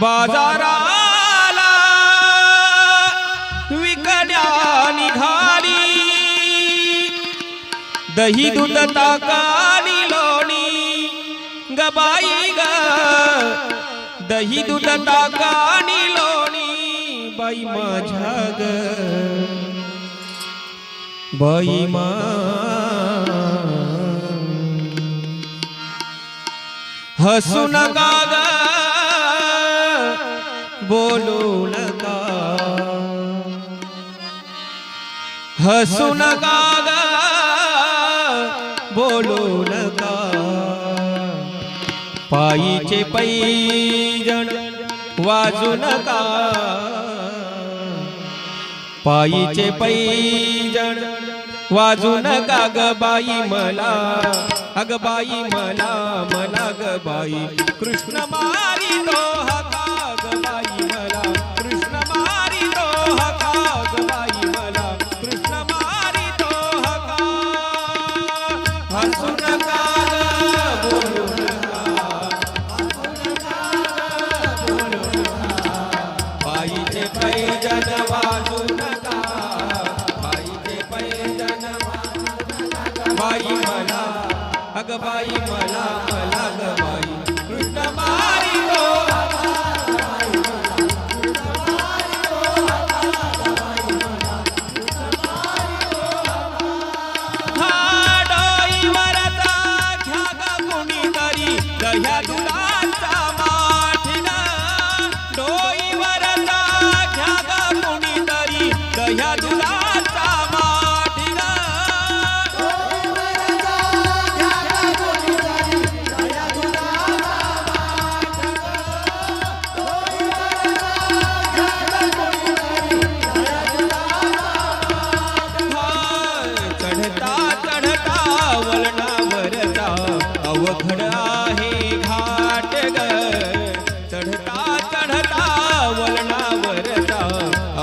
बाजाराला विकड्या निघाली. दही दूध ताकाली लोणी. गबाई ग दही दूध ताकानी लोणी. बाई माझ्या ग बाई मा हसून गा बोलू नका. हसू नका बोलू नका. पायीचे पैजण वाजू नका. पायीचे पैजण वाजू नका ग बाई मला. अग बाई मला मला ग बाई. कृष्ण मारी तो बाई मला अग बाई मला मला ग बाई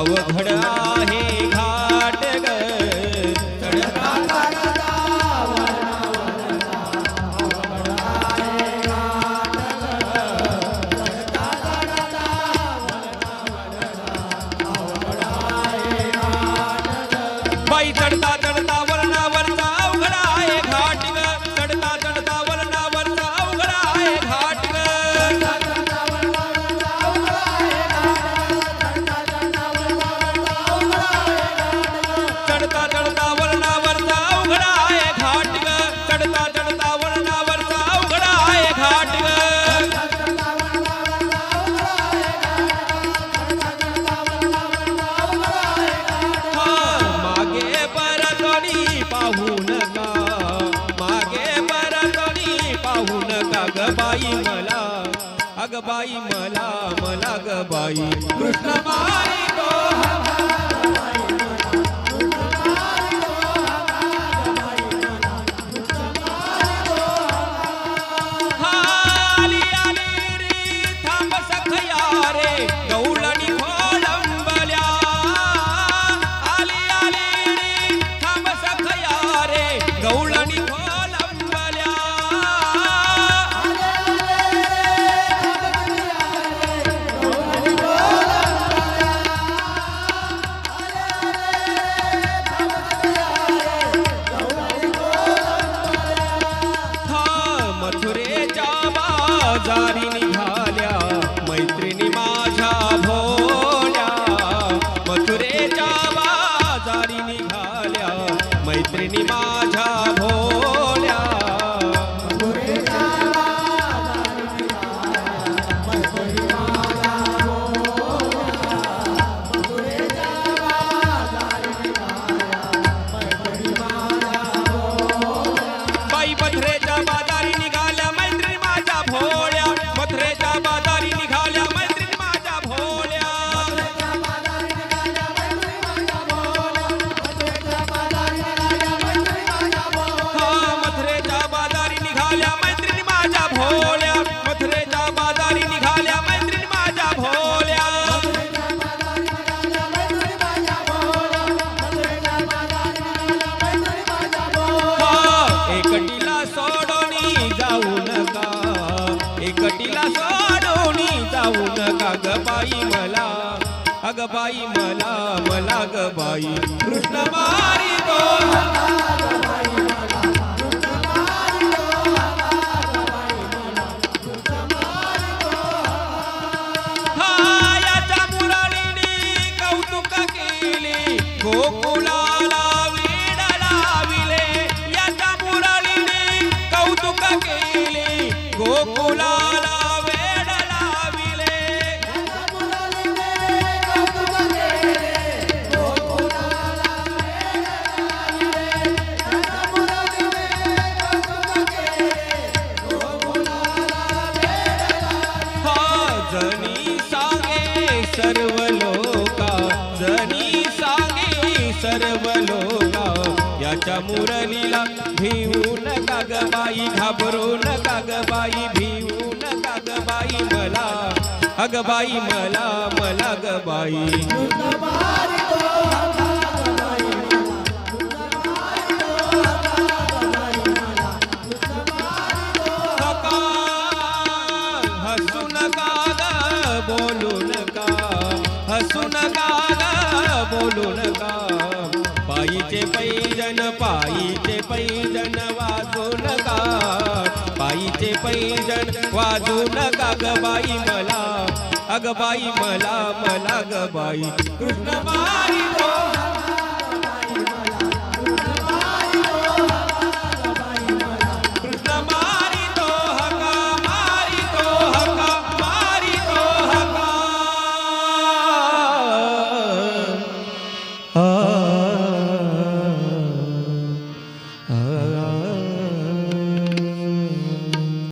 अवघड ग बाई मला अग बाई मला मला ग बाई. कृष्ण मारी निघाल्या. मैत्रिणी मा कटीला सोडून जाऊ नका ग बाई मला अग बाई मला मला ग बाई कृष्ण मारी तो. सांगे सर्व याच्या मुरलीला भिवू नका ग बाई घाबरू नका ग बाई भिवू नका ग बाई मला. अग बाई मला मला ग बाई. बोलू नका. हसू नका बोलू नका. पैजन पायीचे पैजन वाजू नका पायीचे पैजन वाजू नका ग बाई मला. अग बाई मला मला ग बाई. कृष्ण हो.